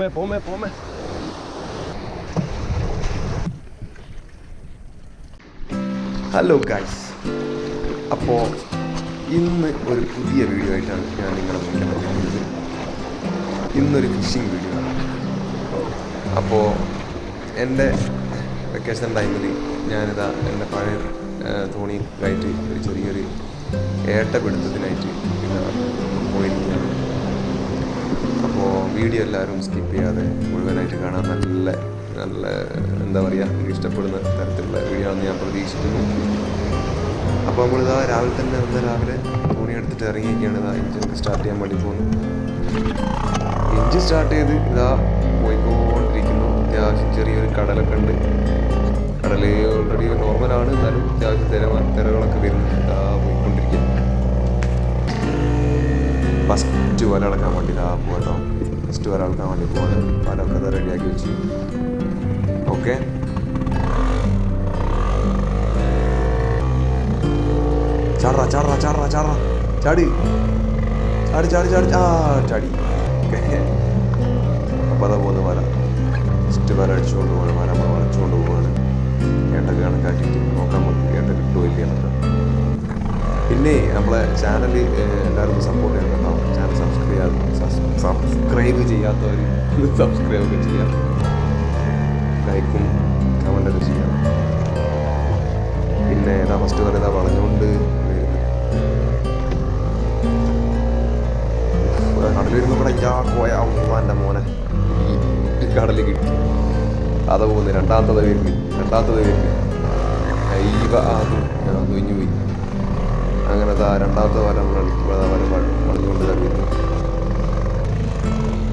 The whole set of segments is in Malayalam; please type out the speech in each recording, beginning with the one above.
പോമേ പോമേ പോമേ ഹലോ ഗൈസ് അപ്പോൾ ഇന്ന് ഒരു പുതിയ വീഡിയോ ആയിട്ടാണ് ഞാൻ നിങ്ങളെ മുന്നിൽ വന്നിരിക്കുന്നത്. ഇന്നൊരു ഫിഷിംഗ് വീഡിയോ ആണ്. അപ്പോൾ എന്റെ വെക്കേഷൻ ടൈമിൽ ഞാനിതാ എന്റെ പഴയ തോണി ആയിട്ട് ഒരു ചെറിയൊരു ഏട്ടപിടുത്തത്തിനായിട്ട് പിന്നെ പോയിരിക്കുകയാണ് അപ്പോൾ വീഡിയോ എല്ലാവരും സ്കിപ്പ് ചെയ്യാതെ മുഴുവനായിട്ട് കാണാൻ നല്ല നല്ല എന്താ പറയുക ഇഷ്ടപ്പെടുന്ന തരത്തിലുള്ള വീഡിയോ ആണെന്ന് ഞാൻ പ്രതീക്ഷിക്കുന്നു. അപ്പോൾ നമ്മളിതാ രാവിലെ തന്നെ വന്ന് രാവിലെ തുണി എടുത്തിട്ട് ഇറങ്ങിയൊക്കെയാണ് ഇതാ എഞ്ചിൻ സ്റ്റാർട്ട് ചെയ്യാൻ വേണ്ടി പോകുന്നത് എഞ്ചിൻ സ്റ്റാർട്ട് ചെയ്ത് ഇതാ പോയിക്കൊണ്ടിരിക്കുന്നു. അത്യാവശ്യം ചെറിയൊരു കടലൊക്കെ ഉണ്ട്. കടൽ ഓൾറെഡി നോർമലാണ് എന്നാലും അത്യാവശ്യം തിര തിരകളൊക്കെ വരുന്നുണ്ട്. ഇതാ പോയിക്കൊണ്ടിരിക്കുന്നു. ഫസ്റ്റ് വല അടക്കാൻ വേണ്ടി ഇതാ പോകട്ടോ ഫസ്റ്റ് വല അളക്കാൻ വേണ്ടി പോകുന്നത് വലൊക്കെ അത് റെഡിയാക്കി വെച്ച്. ഓക്കെ? ചാടാ ചാടാ ചാടാ ചാടാ ചാടി. ചാടി ചാടി ചാടി. ആ ചാടി. അപ്പോൾ അതാ പോകുന്ന വര ഫസ്റ്റ് വല അടിച്ചുകൊണ്ട് പോകണം വര നമ്മൾ വളച്ചുകൊണ്ട് പോവാണ്. ഏട്ടൊക്കെ കണക്കാക്കിയിട്ട് നോക്കാൻ നമുക്ക് ഏട്ട കിട്ടുമോ ഇല്ല എന്നൊക്കെ. പിന്നെ നമ്മളെ ചാനൽ എല്ലാവരും സപ്പോർട്ട് ചെയ്യണം കേട്ടോ. സബ്സ്ക്രൈബ് സബ്സ്ക്രൈബ് ചെയ്യാത്തവർ സബ്സ്ക്രൈബ് ഒക്കെ ചെയ്യാം. ലൈക്കും കമന്റൊക്കെ ചെയ്യാം. പിന്നെ ഏതാ ഫസ്റ്റ് ഇതാ വളഞ്ഞുകൊണ്ട് കടലിൽ വരുന്ന ഇവിടെ യാ കോയ ഉമ്മാന്റെ മോനെ. ഈ കടലിൽ കിട്ടി. അത പോകുന്നു രണ്ടാമത്തത് വരുന്നു രണ്ടാമത്തത് വരുന്നു അയ്യവ ഞാൻ തൊഞ്ഞു പോയി. അങ്ങനെ ആ രണ്ടാമത്തെ അതാ വല വഴ- വളഞ്ഞുകൊണ്ട് തരുന്നു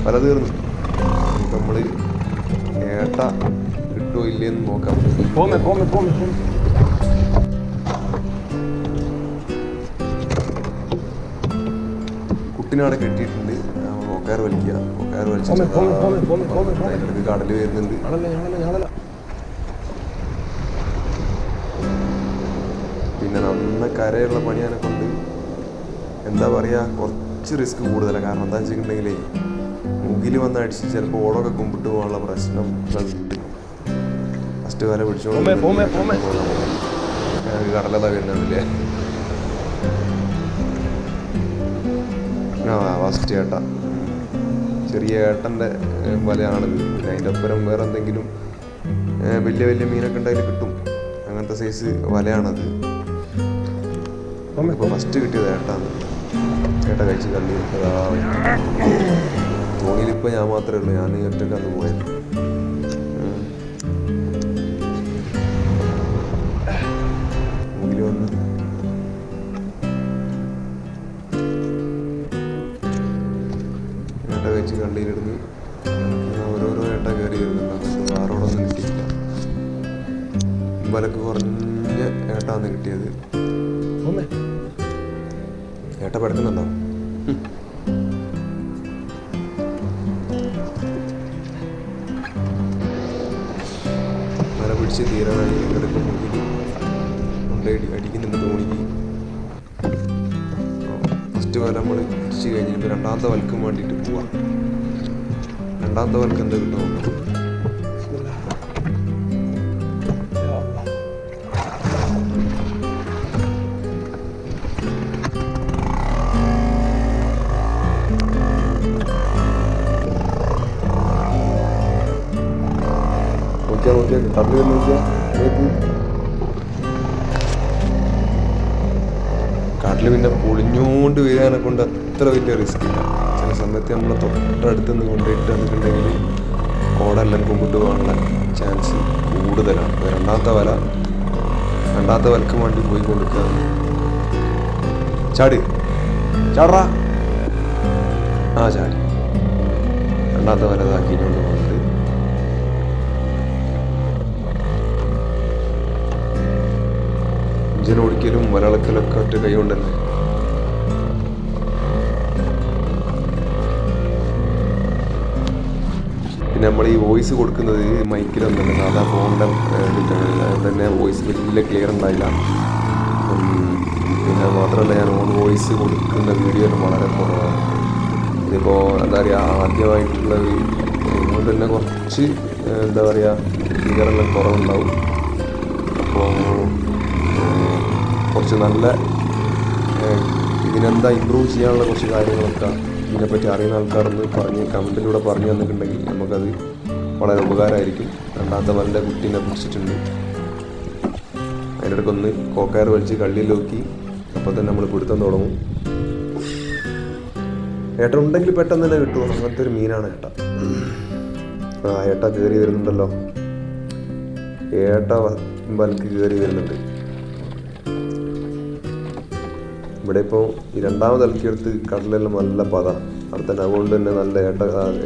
വല തീർന്നു. നമ്മൾ ഏട്ട കിട്ടുമോ ഇല്ലേന്ന് നോക്കാം. കുട്ടിനെ കെട്ടിയിട്ടുണ്ട്. ഒക്കാർ വലിക്കുക. ഒക്കാർ വലിച്ചു. കടൽ വരുന്നുണ്ട്. കരയുള്ള പണിയാനെ കൊണ്ട് എന്താ പറയുക കുറച്ച് റിസ്ക് കൂടുതലാണ് കാരണം എന്താ വെച്ചിട്ടുണ്ടെങ്കിലേ മുകിൽ വന്ന് അടിച്ച് ചിലപ്പോൾ ഓടൊക്കെ കുമ്പിട്ട് പോകാനുള്ള പ്രശ്നങ്ങളുണ്ട് ഫസ്റ്റ് വരെ പിടിച്ചോളൂ. കടലതാ വരുന്നുണ്ടല്ലേ ആ ഫസ്റ്റ് ഏട്ട. ചെറിയ ഏട്ടന്റെ വലയാണത്. അതിന്റെ ഒപ്പരം വേറെ എന്തെങ്കിലും വലിയ വലിയ മീനൊക്കെ ഉണ്ടെങ്കിൽ കിട്ടും. അങ്ങനത്തെ സൈസ് വലയാണത്. ഇപ്പോൾ ഫസ്റ്റ് കിട്ടിയത് ഏട്ടാന്ന്. ഏട്ട കഴിച്ച് കള്ളി തോണിയിലിപ്പോൾ ഞാൻ മാത്രമേ ഉള്ളൂ. ഞാൻ ഒറ്റയ്ക്ക് അന്ന് പോയത്. ഓരോരോ ഏട്ട ഇമ്പലക്ക് കുറഞ്ഞ ഏട്ടാന്ന് കിട്ടിയത്. come. ഏട്ട പഠിക്കുന്നുണ്ടോ മല പിടിച്ച് മുന്നിൽ കൊണ്ടടി അടിക്കുന്നുണ്ട് തോണിക്ക്. ഫസ്റ്റ് വല നമ്മൾ പിടിച്ച് കഴിഞ്ഞിട്ട് രണ്ടാമത്തെ വൽക്കും വേണ്ടിയിട്ട് പോവാം. രണ്ടാമത്തെ എന്താ കിട്ടുമോ നോക്കിയാ നോക്കിയാ കടലിൽ വരുന്ന നോക്കിയാ നോക്ക് കാട്ടിൽ പിന്നെ പൊളിഞ്ഞുകൊണ്ട് വരാനെ കൊണ്ട് അത്ര വലിയ റിസ്ക് ഇല്ല. ചില സമയത്ത് നമ്മളെ തൊട്ടടുത്ത് നിന്ന് കൊണ്ടുപോയിട്ട് എന്നിട്ടുണ്ടെങ്കിൽ കോടെല്ലാം കുമ്പിട്ട് പോകാനുള്ള ചാൻസ് കൂടുതലാണ്. രണ്ടാമത്തെ വല രണ്ടാമത്തെ വലക്ക് വേണ്ടി പോയി കൊടുക്കുക ചാടി. ചാടാ. ആ ചാടി. രണ്ടാമത്തെ വല ഇതാക്കിക്കൊണ്ട് പോകുന്നുണ്ട് ഇഞ്ചിന് ഓടിക്കലും വലളക്കലൊക്കെ കൈ പിന്നെ നമ്മൾ ഈ വോയിസ് കൊടുക്കുന്നത് മൈക്കിലൊന്നല്ല സാധാ ഫോണിന്റെ തന്നെ വോയിസ് വലിയ ക്ലിയർ ഉണ്ടായില്ല. പിന്നെ മാത്രമല്ല ഞാൻ ഓൺ വോയിസ് കൊടുക്കുന്ന വീഡിയോ വളരെ കുറവാണ്. ഇതിപ്പോൾ എന്താ പറയുക ആദ്യമായിട്ടുള്ള അതുകൊണ്ട് തന്നെ കുറച്ച് എന്താ പറയുക ഫിഗറെല്ലാം കുറവുണ്ടാവും. അപ്പോൾ കുറച്ച് നല്ല ഇതിനെന്താ ഇമ്പ്രൂവ് ചെയ്യാനുള്ള കുറച്ച് കാര്യങ്ങളൊക്കെ ഇതിനെപ്പറ്റി അറിയുന്ന ആൾക്കാരൊന്ന് പറഞ്ഞ് കമന്റിലൂടെ പറഞ്ഞു തന്നിട്ടുണ്ടെങ്കിൽ നമുക്കത് വളരെ ഉപകാരമായിരിക്കും. രണ്ടാമത്തെ വല്ല കുട്ടീനെ പിടിച്ചിട്ടുണ്ട്. ഒന്ന് കോക്കയർ വലിച്ച് കള്ളിയിൽ നോക്കി. അപ്പോൾ തന്നെ നമ്മൾ പിടുത്തം തുടങ്ങും. ഏട്ട ഉണ്ടെങ്കിൽ പെട്ടെന്ന് തന്നെ കിട്ടുമോ അങ്ങനത്തെ ഒരു മീനാണ് ഏട്ട ആ ഏട്ട കയറി വരുന്നുണ്ടല്ലോ. ഏട്ട വ- വലക്ക് കയറി വരുന്നുണ്ട്. ഇവിടെ ഇപ്പോൾ ഈ രണ്ടാമത് ഇളക്കിയെടുത്ത് കടലെല്ലാം നല്ല പത. അവിടെ തന്നെ അതുകൊണ്ട് തന്നെ നല്ല ഏട്ട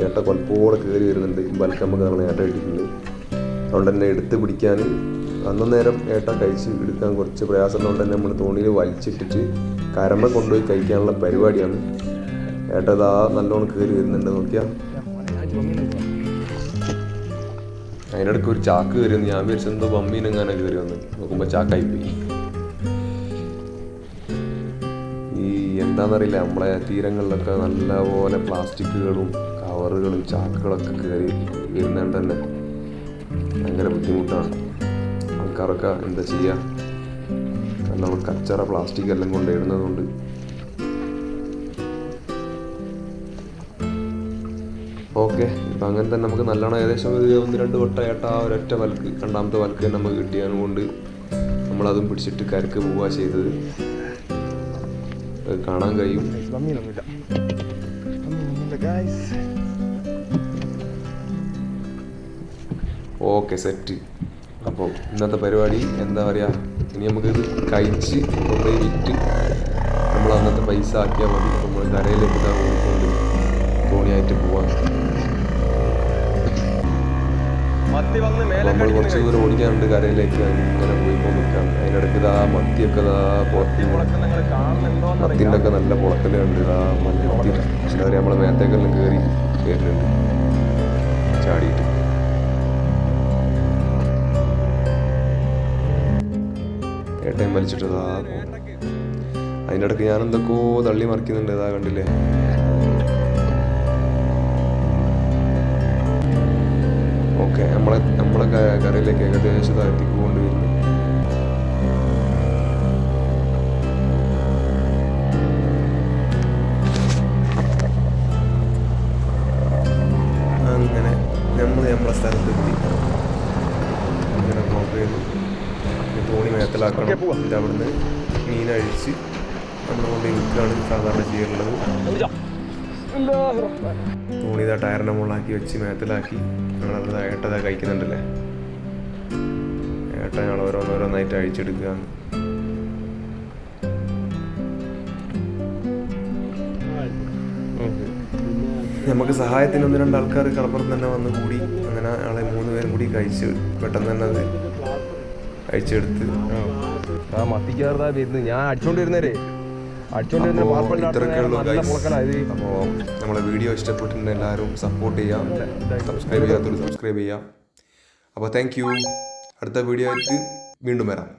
ഏട്ട കൊലപ്പോടെ കയറി വരുന്നുണ്ട്. ബൽക്ക് നമുക്ക് നമ്മൾ ഏട്ട കിട്ടിയിട്ടുണ്ട് അതുകൊണ്ട് തന്നെ എടുത്ത് പിടിക്കാൻ അന്ന നേരം ഏട്ട കഴിച്ച് എടുക്കാൻ കുറച്ച് പ്രയാസം ഉള്ളതുകൊണ്ട് തന്നെ നമ്മൾ തോണിയിൽ വലിച്ചിട്ടിട്ട് കരമ്പ കൊണ്ടുപോയി കഴിക്കാനുള്ള പരിപാടിയാണ്. ഏട്ട ഇതാ നല്ലോണം കയറി വരുന്നുണ്ട്. നോക്കിയാൽ അതിനിടയ്ക്ക് ഒരു ചാക്ക് കയറി ഞാൻ വിചാരിച്ചെന്തോ ബമ്മീനെങ്ങാനും കയറി വന്ന്. നോക്കുമ്പോൾ ചാക്കായി പോയി എന്താണെന്നറിയില്ല നമ്മളെ തീരങ്ങളിലൊക്കെ നല്ലപോലെ പ്ലാസ്റ്റിക്കുകളും കവറുകളും ചാക്കുകളൊക്കെ കയറി വരുന്നുണ്ട് തന്നെ ഭയങ്കര ബുദ്ധിമുട്ടാണ്. ആൾക്കാരൊക്കെ എന്താ ചെയ്യുക നമ്മൾ കച്ചറ പ്ലാസ്റ്റിക് എല്ലാം കൊണ്ടിടുന്നതുകൊണ്ട് ഓക്കെ ഇപ്പം അങ്ങനെ തന്നെ നമുക്ക് നല്ലോണം ഏകദേശം ഒരു ഒന്ന് രണ്ട് വട്ടം ഏട്ട ഒരൊറ്റ വൽക്ക് രണ്ടാമത്തെ വൽക്ക് നമുക്ക് കിട്ടിയതുകൊണ്ട് നമ്മളതും പിടിച്ചിട്ട് കരക്ക് പോവുക ചെയ്തത്. കാണാൻ കഴിയും. ഓക്കെ സെറ്റ് അപ്പോൾ ഇന്നത്തെ പരിപാടി എന്താ പറയുക ഇനി നമുക്കിത് കഴിച്ച് കൊണ്ടുപോയി വിറ്റ് നമ്മൾ അന്നത്തെ പൈസ ആക്കിയാൽ മതി. നമ്മൾ കരയിലേക്ക് ഇതാ ഓടിക്കൊണ്ട് തോണിയായിട്ട് പോവാം. നമ്മൾ കുറച്ച് ദൂരം ഓടിക്കാനുണ്ട് കരയിലേക്ക് ഇങ്ങനെ പോയി നിൽക്കാം അതിനിടയ്ക്ക് ഇതാ മത്തിയൊക്കെ ഇതാ മത്തിന്റെ ഒക്കെ നല്ല പുളക്കലുണ്ട് ഇതാ മത്തി. എന്താ പറയുക നമ്മളെ മേത്തേക്കെല്ലാം കയറി കയറിയിട്ടുണ്ട് ചാടിയിട്ട്. ഏട്ടയും വലിച്ചിട്ട് ഇതാ അതിന്റെ ഇടയ്ക്ക് ഞാൻ എന്തൊക്കെയോ തള്ളി മറിക്കുന്നുണ്ട് ഇതാ കണ്ടില്ലേ? ഓക്കെ നമ്മളെ നമ്മളെ കറിയിലേക്ക് ഏകദേശം ഇതാ എത്തിക്കൊണ്ടുവരുന്നു അങ്ങനെ നമ്മൾ നമ്മളെ സ്ഥലത്തെത്തി. അങ്ങനെ ബ്ലോക്ക് ചെയ്തു. തോണി മേത്തലാക്കണം. എന്നിട്ട് അവിടുന്ന് മീൻ അഴിച്ച് നമ്മൾ കൊണ്ട് വിൽക്കുകയാണ് സാധാരണ ചെയ്യാറുള്ളത്. തോണി ടയറിനെ മുകളിലാക്കി വെച്ച് മേത്തലാക്കി. ഞങ്ങളത് ഏട്ടതാ കഴിക്കുന്നുണ്ടല്ലേ? ഏട്ട ഞങ്ങൾ ഓരോന്നോരോന്നായിട്ട് അഴിച്ചെടുക്കുകയാണ്. നമുക്ക് സഹായത്തിന് ഒന്ന് രണ്ട് ആൾക്കാർ കടപ്പുറത്ത് തന്നെ വന്ന് കൂടി. അങ്ങനെ ആളെ മൂന്ന് പേരും കൂടി കഴിച്ച് പെട്ടെന്ന് തന്നെ അത് അഴിച്ചെടുത്ത്. ആ മത്തിക്കാർ വരുന്നത്? ഞാൻ അടിച്ചോണ്ട് വരുന്നേരേ അടിച്ചോണ്ട് വരുന്ന അപ്പോൾ നമ്മളെ വീഡിയോ ഇഷ്ടപ്പെട്ടിട്ടുണ്ട് എല്ലാവരും സപ്പോർട്ട് ചെയ്യാം. സബ്സ്ക്രൈബ് ചെയ്യാത്തൊരു സബ്സ്ക്രൈബ് ചെയ്യാം. അപ്പോൾ താങ്ക് യു അടുത്ത വീഡിയോ ആയിട്ട് വീണ്ടും വരാം.